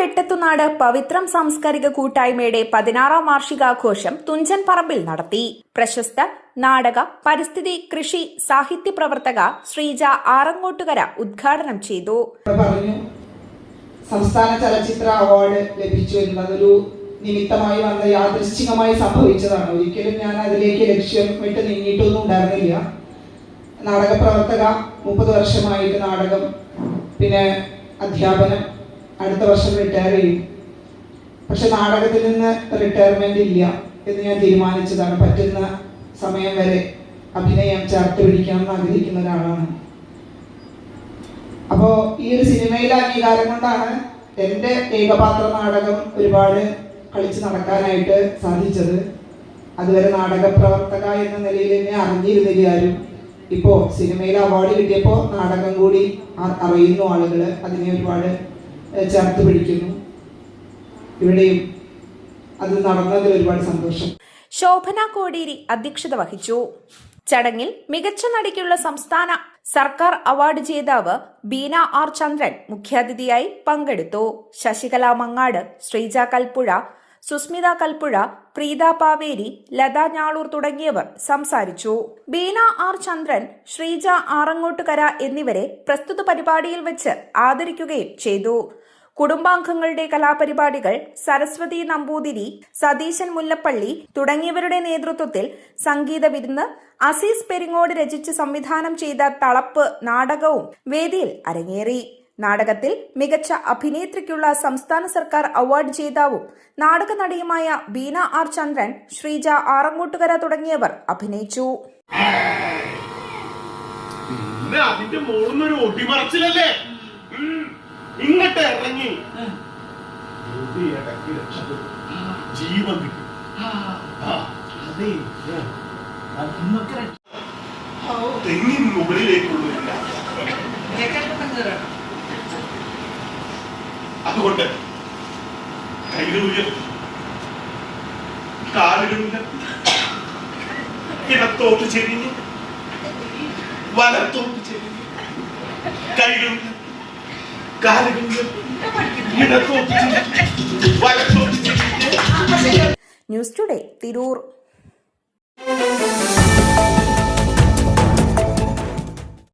നാട് പവിത്രം സാംസ്കാരിക കൂട്ടായ്മയുടെ പതിനാറാം വാർഷികാഘോഷം തുഞ്ചൻ പറമ്പിൽ നടത്തി. പ്രശസ്ത നാടക പരിസ്ഥിതി കൃഷി സാഹിത്യ പ്രവർത്തക ശ്രീജ ആറങ്ങോട്ടുകര ഉദ്ഘാടനം ചെയ്തു. സംസ്ഥാന ചലച്ചിത്ര അവാർഡ് ലഭിച്ചു എന്നതൊരു നിമിത്തമായി വന്ന യാദൃശ്ചികമായി സംഭവിച്ചതാണ്. ഒരിക്കലും ഞാൻ അതിലേക്ക് ലക്ഷ്യം വിട്ട് നീങ്ങിയിട്ടൊന്നും ഉണ്ടായിരുന്നില്ല. നാടക പ്രവർത്തക മുപ്പത് വർഷമായിട്ട് നാടകം പിന്നെ അധ്യാപനം അടുത്ത വർഷം റിട്ടയർ ചെയ്യും. പക്ഷെ നാടകത്തിൽ നിന്ന് റിട്ടയർമെന്റ് ഇല്ല എന്ന് ഞാൻ തീരുമാനിച്ചതാണ്. പറ്റുന്ന സമയം വരെ അഭിനയം ചേർത്ത് പിടിക്കണം എന്ന് ആഗ്രഹിക്കുന്ന ഒരാളാണ് അപ്പോ ഈ ഒരു സിനിമയിലെ അംഗീകാരം കൊണ്ടാണ് എന്റെ ഏകപാത്ര നാടകം ഒരുപാട് കളിച്ച് നടക്കാനായിട്ട് സാധിച്ചത്. അതുവരെ നാടക പ്രവർത്തക എന്ന നിലയിൽ എന്നെ അറിഞ്ഞിരുന്നില്ല ആരും. ഇപ്പോ സിനിമയിൽ അവാർഡ് കിട്ടിയപ്പോൾ നാടകം കൂടി അറിയുന്നു ആളുകൾ അതിനെ ഒരുപാട് ചേർത്ത് പിടിക്കുന്നു. ഇവിടെയും അത് നടന്നതിൽ ഒരുപാട് സന്തോഷം. ശോഭന കോടീരി അധ്യക്ഷത വഹിച്ചു. ചടങ്ങിൽ മികച്ച നടിക്കുള്ള സംസ്ഥാന സർക്കാർ അവാർഡ് ജേതാവ് ബീന ആർ ചന്ദ്രൻ മുഖ്യാതിഥിയായി പങ്കെടുത്തു. ശശികല മങ്ങാട് ശ്രീജ കൽപ്പുഴ സുസ്മിത കൽപ്പുഴ പ്രീത പാവേരി ലത ഞാളൂർ തുടങ്ങിയവർ സംസാരിച്ചു. ബീന ആർ ചന്ദ്രൻ ശ്രീജ ആറങ്ങോട്ടുകര എന്നിവരെ പ്രസ്തുത പരിപാടിയിൽ വെച്ച് ആദരിക്കുകയും ചെയ്തു. കുടുംബാംഗങ്ങളുടെ കലാപരിപാടികൾ സരസ്വതി നമ്പൂതിരി സതീശൻ മുല്ലപ്പള്ളി തുടങ്ങിയവരുടെ നേതൃത്വത്തിൽ സംഗീത വിരുന്ന് അസീസ് പെരിങ്ങോട് രചിച്ച് സംവിധാനം ചെയ്ത തളപ്പ് നാടകവും വേദിയിൽ അരങ്ങേറി നാടകത്തിൽ മികച്ച അഭിനേത്രിക്കുള്ള സംസ്ഥാന സർക്കാർ അവാർഡ് ജേതാവും നാടക നടിയുമായ ബീന ആർ ചന്ദ്രൻ ശ്രീജ ആറങ്ങോട്ടുകര തുടങ്ങിയവർ അഭിനയിച്ചു അതിന്റെ മോളിന്നൊരു ഒടിമറച്ചിലല്ലേ ഉം. ഇങ്ങട്ട് ഇറങ്ങി ഇടയ്ക്ക് ജീവൻ കിട്ടും. തെങ്ങിൻ മുകളിലേക്കുള്ള ഒരു യാത്ര. അതുകൊണ്ട് കാലുകൾ ഉയർത്തി. ഇടത്തോട്ട് ചെരിഞ്ഞ് വലത്തോട്ട് ചെരിഞ്ഞ് കൈകൾ ഉയർത്തി ന്യൂസ് ടുഡേ തിരൂർ